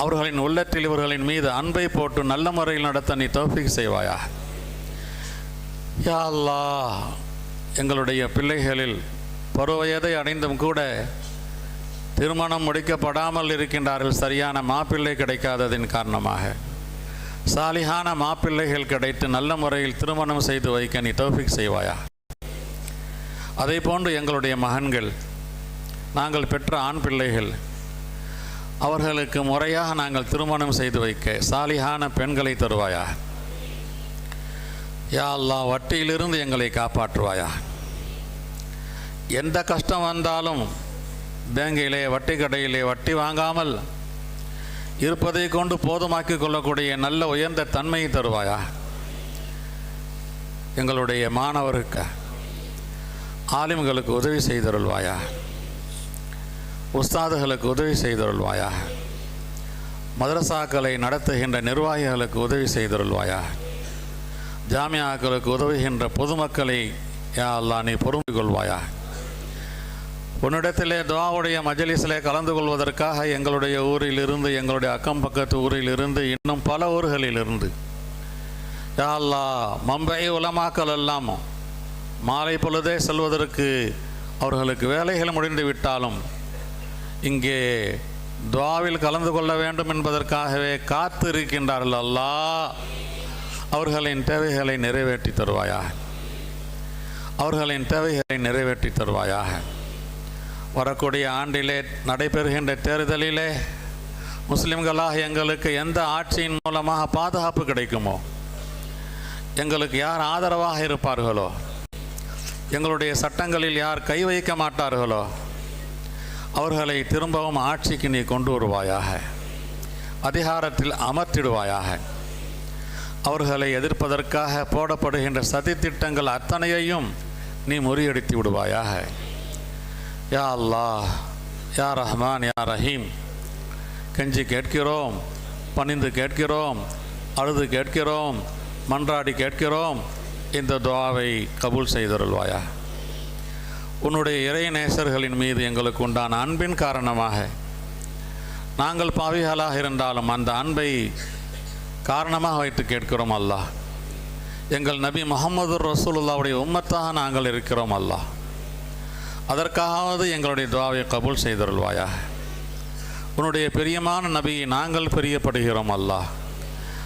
அவர்களின் உள்ளத்தில் இவர்களின் மீது அன்பை போட்டு நல்ல முறையில் நடத்த நீ தௌஃபீக் செய்வாயா? யா எங்களுடைய பிள்ளைகளில் பருவயதை அடைந்தும் கூட திருமணம் முடிக்கப்படாமல் இருக்கின்றார்கள். சரியான மாப்பிள்ளை கிடைக்காததின் காரணமாக. சாலிகான மாப்பிள்ளைகள் கிடைத்து நல்ல முறையில் திருமணம் செய்து வைக்க நீ தோஃபிக் செய்வாயா? அதே போன்று எங்களுடைய மகன்கள் நாங்கள் பெற்ற ஆண் பிள்ளைகள் அவர்களுக்கு முறையாக நாங்கள் திருமணம் செய்து வைக்க சாலிகான பெண்களை தருவாயா யா அல்லா வட்டியிலிருந்து எங்களை காப்பாற்றுவாயா எந்த கஷ்டம் வந்தாலும் பேங்கிலே வட்டி கடையிலே வட்டி வாங்காமல் இருப்பதை கொண்டு போதுமாக்கிக் கொள்ளக்கூடிய நல்ல உயர்ந்த தன்மையை தருவாயா எங்களுடைய மாணவருக்கு ஆலிம்களுக்கு உதவி செய்தருள்வாயா உஸ்தாதுகளுக்கு உதவி செய்தருள்வாயாக. மதரசாக்களை நடத்துகின்ற நிர்வாகிகளுக்கு உதவி செய்தருள்வாயாக. ஜாமியாக்களுக்கு உதவுகின்ற பொதுமக்களை யா அல்லாஹ் நீ பொறுமை கொள்வாயா உன்னிடத்திலே துவாவுடைய மஜலிஸிலே கலந்து கொள்வதற்காக எங்களுடைய ஊரிலிருந்து எங்களுடைய அக்கம் பக்கத்து ஊரிலிருந்து இன்னும் பல ஊர்களிலிருந்து. யா அல்லாஹ் மம்பை உலமாக்கள் எல்லாம் மாலை பொழுதே செல்வதற்கு அவர்களுக்கு வேலைகள் முடிந்து விட்டாலும் இங்கே துவாவில் கலந்து கொள்ள வேண்டும் என்பதற்காகவே காத்து இருக்கின்றார்கள் அவர்களின் தேவைகளை நிறைவேற்றி தருவாயாக. அவர்களின் தேவைகளை நிறைவேற்றி தருவாயாக. வரக்கூடிய ஆண்டிலே நடைபெறுகின்ற தேர்தலிலே முஸ்லிம்களாக எங்களுக்கு எந்த ஆட்சியின் மூலமாக பாதுகாப்பு கிடைக்குமோ எங்களுக்கு யார் ஆதரவாக இருப்பார்களோ எங்களுடைய சட்டங்களில் யார் கை வைக்க மாட்டார்களோ அவர்களை திரும்பவும் ஆட்சிக்கு நீ கொண்டு வருவாயாக. அதிகாரத்தில் அமர்த்திடுவாயாக. அவர்களை எதிர்ப்பதற்காக போடப்படுகின்ற சதித்திட்டங்கள் அத்தனையையும் நீ முறியடித்து விடுவாயாக. யா அல்லாஹ் யா ரஹ்மான் யா ரஹீம். கெஞ்சி கேட்கிறோம் பணிந்து கேட்கிறோம் அழுது கேட்கிறோம் மன்றாடி கேட்கிறோம் இந்த துவாவை கபூல் செய்தருள்வாயா உன்னுடைய இறை நேசர்களின் மீது எங்களுக்கு உண்டான அன்பின் காரணமாக நாங்கள் பாவிகளாக இருந்தாலும் அந்த அன்பை காரணமாக வைத்து கேட்கிறோம் அல்லாஹ் எங்கள் நபி முகமது ரசூலுல்லாவுடைய உம்மத்தாக நாங்கள் இருக்கிறோம் அல்லாஹ் அதற்காவது எங்களுடைய துவாவை கபூல் செய்தருள்வாயாக உன்னுடைய பிரியமான நபியை நாங்கள் பிரியப்படுகிறோம் அல்லாஹ்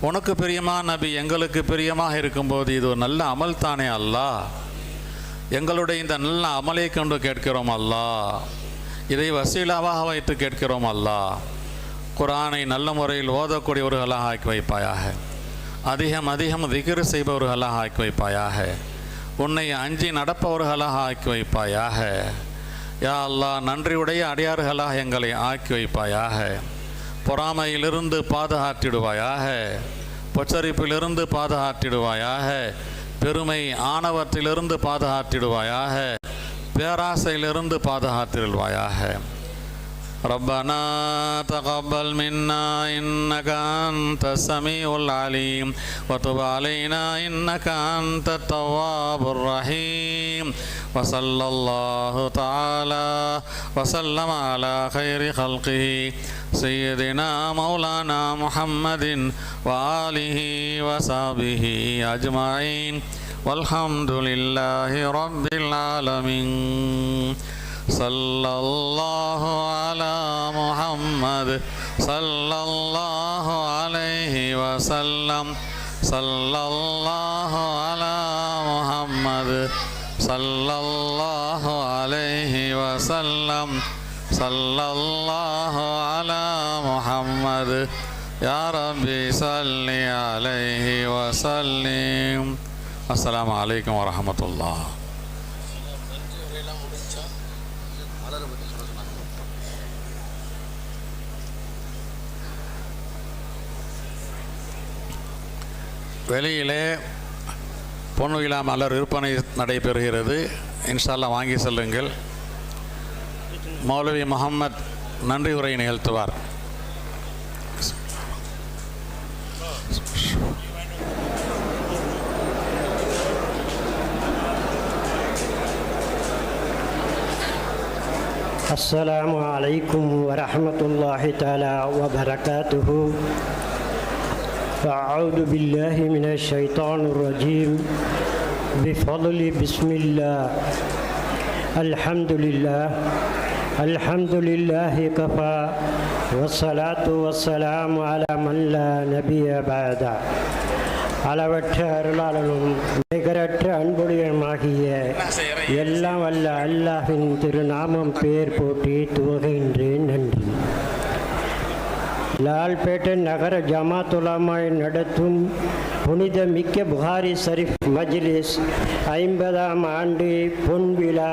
உனக்கு பிரியமான நபி எங்களுக்கு பிரியமாக இருக்கும்போது இது ஒரு நல்ல அமல் தானே அல்லாஹ் எங்களுடைய இந்த நல்ல அமலை கொண்டு கேட்கிறோம் அல்லா. இதை வசீலாவாக வைத்து கேட்கிறோம் அல்லா. குரானை நல்ல முறையில் ஓதக்கூடியவர்களாக ஆக்கி வைப்பாயாக. அதிகம் அதிகம் திகிரு செய்பவர்களாக ஆக்கி வைப்பாயாக. உன்னை அஞ்சி நடப்பவர்களாக ஆக்கி வைப்பாயாக. யா அல்லாஹ் நன்றியுடைய அடியார்களாக எங்களை ஆக்கி வைப்பாயாக. பொறாமையிலிருந்து பாதுகாத்திடுவாயாக. பொச்சரிப்பிலிருந்து பாதுகாத்திடுவாயாக. பெருமை ஆணவத்திலிருந்து பாதுகாத்திடுவாயாக பேராசையிலிருந்து பாதுகாத்திடுவாயாக ربنا تقبل منا إنك أنت السميع العليم وتب علينا إنك أنت التواب الرحيم وصلى الله تعالى وسلم على خير خلقه سيدنا مولانا محمد وآله وصحبه أجمعين. والحمد لله رب العالمين. صلى الله على محمد صلى الله عليه وسلم. صلى الله على محمد. صلى الله عليه وسلم صلى الله على محمد يا ربي صل عليه وسلم السلام عليكم ورحمة الله வெளியிலே பொண்ணு விழா மலர் விற்பனை நடைபெறுகிறது இன்ஷால்லா வாங்கி செல்லுங்கள் மௌலவி முகம்மத் நன்றி உரை நிகழ்த்துவார் அஸ் السلام عليكم ورحمة الله تعالى وبركاته أعوذ بالله من الشيطان الرجيم بفضل بسم الله الحمد لله الحمد لله كفى والصلاة والسلام على من لا نبي بعده அளவற்ற அருளாளனும் நிகரற்ற அன்புடையமாகிய எல்லாம் வல்ல அல்லாஹின் திருநாமம் பேர் போற்றி லால்பேட்டை நகர ஜமாத்துலாமாய் நடத்தும் புனித மிக்க புகாரி ஷரீஃப் மஜ்லிஸ் ஐம்பதாம் ஆண்டு பொன்விழா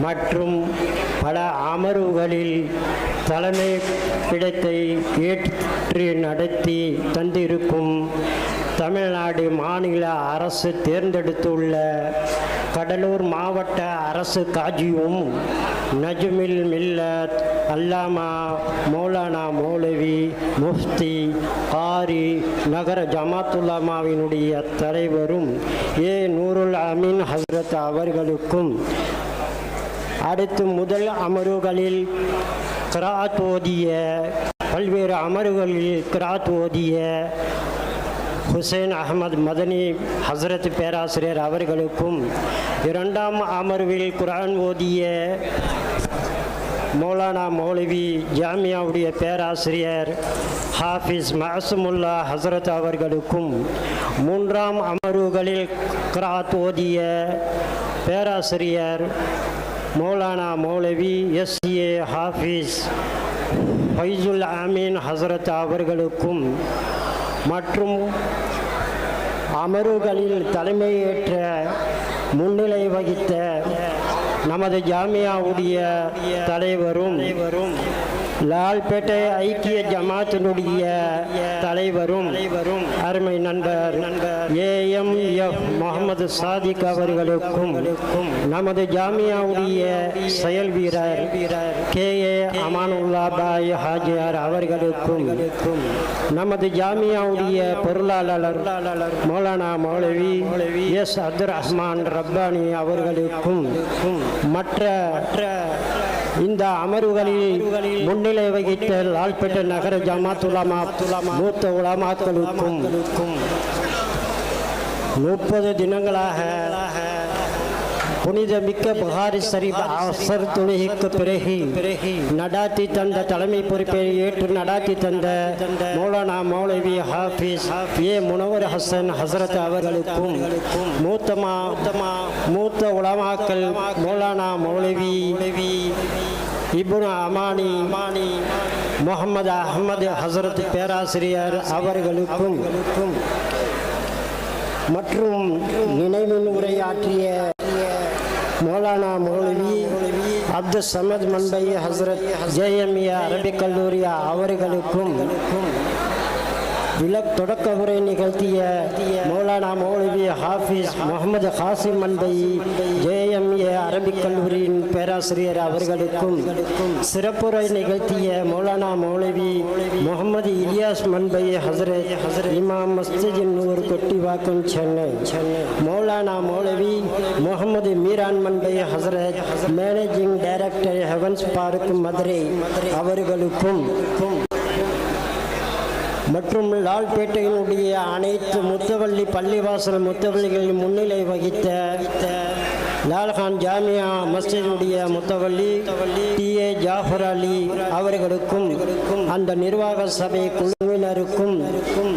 மற்றும் பல அமர்வுகளில் தலைமை பிடத்தை ஏற்று நடத்தி தந்திருக்கும் தமிழ்நாடு மாநில அரசு தேர்ந்தெடுத்துள்ள கடலூர் மாவட்ட அரசு காஜியும் நஜ்மில் மில்லத் அல்லாமா மௌலானா மௌலவி முஃப்தி காரி நகர ஜமாத்துல்லாமாவினுடைய தலைவரும் ஏ நூருல் அமீன் ஹஸ்ரத் அவர்களுக்கும் அடுத்து முதல் அமர்வுகளில் கிராத் ஓதிய பல்வேறு அமர்வுகளில் கிராத் ஓதிய ஹுசைன் அகமது மதனி ஹசரத் பேராசிரியர் அவர்களுக்கும் இரண்டாம் அமர்வில் குரான் ஓதிய மௌலானா மௌலவி ஜாமியாவுடைய பேராசிரியர் ஹாஃபிஸ் மஹசுமுல்லா ஹசரத் அவர்களுக்கும் மூன்றாம் அமர்வுகளில் கிராத் ஓதிய பேராசிரியர் மௌலானா மௌலவி எஸ்ஏ ஹாஃபிஸ் ஃபைசுல் ஆமீன் ஹசரத் அவர்களுக்கும் மற்றும் அமர்வுகளில் தலைமையேற்ற முன்னிலை வகித்த நமது ஜாமியாவுடைய தலைவரும் லால்பேட்டை ஐக்கிய ஜமாத்தினுடைய தலைவரும் அருமை நண்பர் A M F Mohammed Sadiq அவர்களுக்கும் நமது ஜாமியாவுடைய செயல் வீரர் கே ஏ அமானுல்லா பாய் ஹாஜியார் அவர்களுக்கும் நமது ஜாமியாவுடைய பொருளாளர் மௌலானா மௌலவி எஸ் அப்துல் ரஹ்மான் ரப்பானி அவர்களுக்கும் மற்ற இந்த அமர்வுகளில் முன்னிலை வகித்த லால்பேட்டை நகர ஜமாத் உலமா மூத்த உலமாக்களுக்கும் முப்பது தினங்களாக புனித மிக்க புகாரி ஷரீப் அசர் தொழுகைக்கு பிறகு நடாத்தி தந்த தலைமை பொறுப்பை ஏற்று நடாத்தி தந்த மௌலானா மௌலவி ஹாஃபிஸ் ஏ முனவர் ஹசன் ஹசரத் அவர்களுக்கும் மூத்தமா மூத்த உலமாக்கள் மௌலானா மௌலவி இப்னு அமானி முகமது அகமது ஹசரத் பேராசிரியர் அவர்களுக்கும் மற்றும் நினைவில் உரையாற்றிய மௌலானா மௌலவி அப்துல் சமத் மன்பை ஹசரத் ஜேஎம்ஏ அரபிக் கல்லூரியா அவர்களுக்கும் விலக் தொடக்க உரை நிகழ்த்திய மௌலானா மௌலவி ஹாஃபிஸ் முகமது ஹாசிம் மன்பை ஜேஎம்ஏ அரபிக் கல்லூரியின் பேராசிரியர் அவர்களுக்கும் சிறப்புரை நிகழ்த்திய மௌலானா மௌலவி முகமது இலியாஸ் மன்பை ஹசரத் ஹசரத் இமாம் மஸ்ஜிதின் நூர் கொட்டிவாக்கம் சென்னை சென்னை. மௌலானா மௌலவி Mohammed Meeran Manbai Hazrat managing director Heavens Park Madurai அவர்களுக்கும் மற்றும் லால்பேட்டையினுடைய அனைத்து முத்தவள்ளி பள்ளிவாசல் முத்தவள்ளிகளின் முன்னிலை வகித்த லால்கான் ஜாமியா மஸ்ஜிதுடைய முத்தவள்ளி டி. ஏ. ஜாஃபர் அலி அவர்களுக்கும் அந்த நிர்வாக சபை குழுவினருக்கும்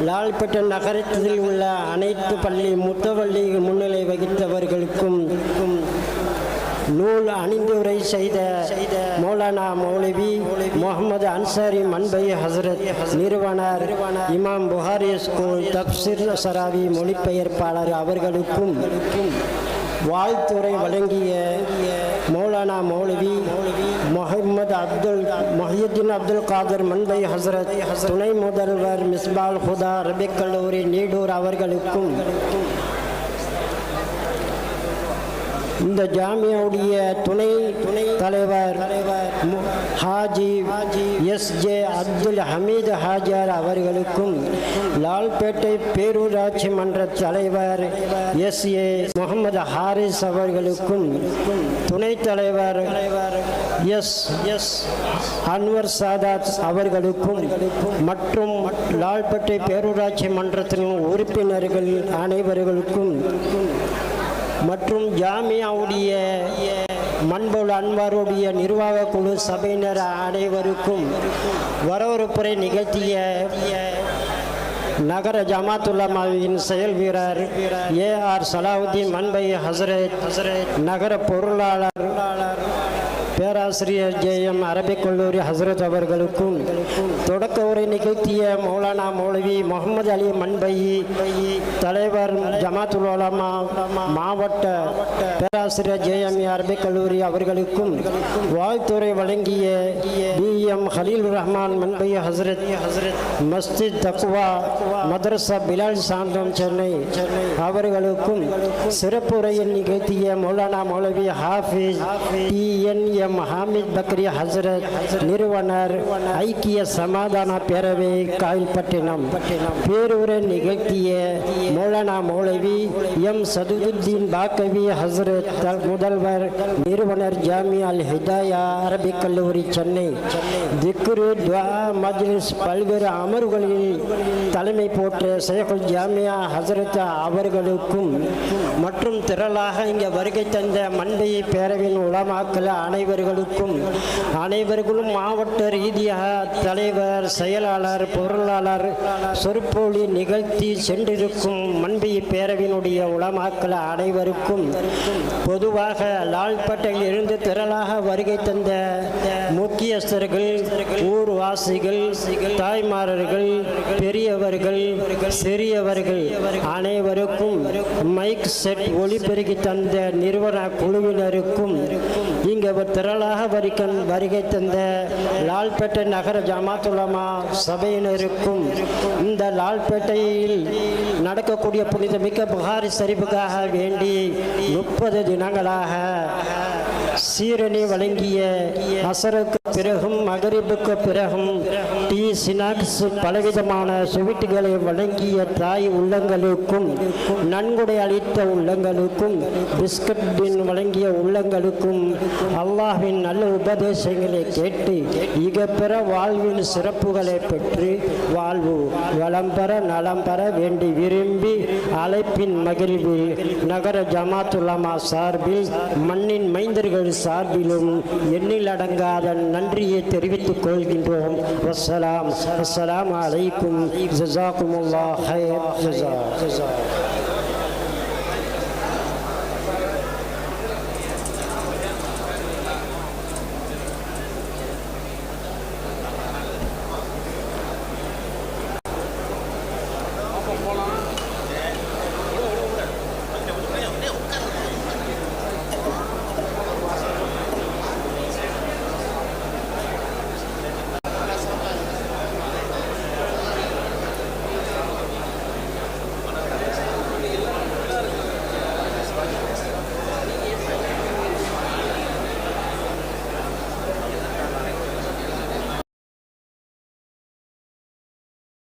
லால்பேட்டை நகரத்தில் உள்ள அனைத்து பள்ளி முத்தவள்ளி முன்னிலை வகித்தவர்களுக்கும் நூல் அணிந்துரை செய்த மௌலானா மௌலவி முகமது அன்சாரி மன்பை ஹசரத் நிறுவனர். இமாம் புகாரி ஸ்கூல் தப்சிர் சராவி மொழிபெயர்ப்பாளர் அவர்களுக்கும் வாழ்த்துறை வழங்கிய மௌலானா மௌலவி முகமது அப்துல் மொஹியுddin அப்துல் காதர் மன்பை ஹசரத் துணை முதல்வர் மிஸ்பால் ஹுதா ரபிக் கல்லூரி நீடூர் அவர்களுக்கும் இந்த ஜாமியாவுடைய துணை துணை தலைவர் தலைவர் ஹாஜி எஸ் ஜே அப்துல் ஹமீது ஹாஜார் அவர்களுக்கும் லால்பேட்டை பேரூராட்சி மன்ற தலைவர் எஸ் ஏ முகமது ஹாரிஸ் அவர்களுக்கும் துணைத் தலைவர் எஸ் எஸ் அன்வர் சாதாத் அவர்களுக்கும் மற்றும் லால்பேட்டை பேரூராட்சி மன்றத்தின் உறுப்பினர்கள் அனைவர்களுக்கும் மற்றும் ஜாமியாவுடைய மண்புல் அன்வாருடைய நிர்வாக குழு சபையினர் அனைவருக்கும் வரவேற்புரை நிகழ்த்திய நகர ஜமாத்துல்லமாவின் செயல் வீரர் ஏ ஆர் சலாவுதீன் மண்பை ஹசரத் ஹசரத் நகர பொருளாளர் பேராசிரியர் ஜே எம் அரபிக் கல்லூரி ஹசரத் அவர்களுக்கும் தொடக்க உரை நிகழ்த்திய மௌலானா மௌலவி முகமது அலி மண்பையி தலைவர் ஜமாத்துல் உலமா மாவட்ட பேராசிரியர் ஜே எம் அரபிக் கல்லூரி அவர்களுக்கும் வாழ்த்துறை வழங்கிய பி எம் ஹலீல் ரஹ்மான் மண்பையி ஹசரத் ஹசரத் மஸ்ஜித் தக்குவா மதரசா பிலால் சாந்தம் சென்னை அவர்களுக்கும் சிறப்புரையில் நிகழ்த்திய மௌலானா மௌலவி ஹாஃபிஸ் டி என் ஹாமித் பக்ரி ஹசரத் நிறுவனர் ஐக்கிய சமாதான பேரவை காயல்பட்டினம். பேருரை நிகழ்த்திய மௌலானா மௌலவி எம். சதுதுத்தீன் பாக்கவி ஹசரத் முதல்வர் நிறுவனர் ஜாமியா அல் ஹிதாயா அரபிக் கல்லூரி சென்னை. திக்ரு துவா மஜ்லிஸ் பல்வேறு அமர்வுகளில் தலைமை போற்ற ஷேகுல் ஜாமியா ஹசரத் அவர்களுக்கும் மற்றும் திரளாக இங்கே வருகை தந்த மண்பை பேரவின் உலமாக்கள் அனைவர்களுக்கும் அனைவர்களும் மாவட்ட ரீதியாக தலைவர் செயலாளர் பொருளாளர் சொற்பொழி நிகழ்த்தி சென்றிருக்கும் மண்பி பேரவினுடைய உலமாக்கள் அனைவருக்கும் பொதுவாக லால்பட்டையில் இருந்து திரளாக வருகை தந்த முக்கியஸ்தர்கள் ஊர்வாசிகள் தாய்மாரர்கள் பெரியவர்கள் சிறியவர்கள் அனைவருக்கும் மைக் செட் ஒளிபெருகி தந்த நிறுவன குழுவினருக்கும் இங்கே திரளாக வரிக்கன் வருகை தந்த லால்பேட்டை நகர ஜமாத்துலமா சபையினருக்கும் இந்த லால்பேட்டையில் நடக்கக்கூடிய புனிதமிக்க புகாரி சரிப்புக்காக வேண்டி முப்பது தினங்களாக சீரணி வழங்கிய அசருக்கு பிறகும் மகரிபுக்கு பிறகும் டீ சினாக்ஸ் பலவிதமான சுவீட்டுகளை வழங்கிய தாய் உள்ளங்களுக்கும் நன்கொடை அளித்த உள்ளங்களுக்கும் பிஸ்கட் பின் வழங்கிய உள்ளங்களுக்கும் அல்லாஹின் நல்ல உபதேசங்களை கேட்டு இக பெற வாழ்வின் சிறப்புகளை பெற்று வாழ்வு வளம் பெற நலம் பெற வேண்டி விரும்பி அழைப்பின் மகிழ்வில் நகர ஜமாத்துலமா சார்பில் மண்ணின் மைந்தர்கள் சார்பிலும் எண்ணில் அடங்காத நன்றியை தெரிவித்துக் கொள்கின்றோம். வசலாம் அஸ்ஸலாமு அலைக்கும். ஜஸாக்குமுல்லாஹ் ஹைர் ஜசா ஜசா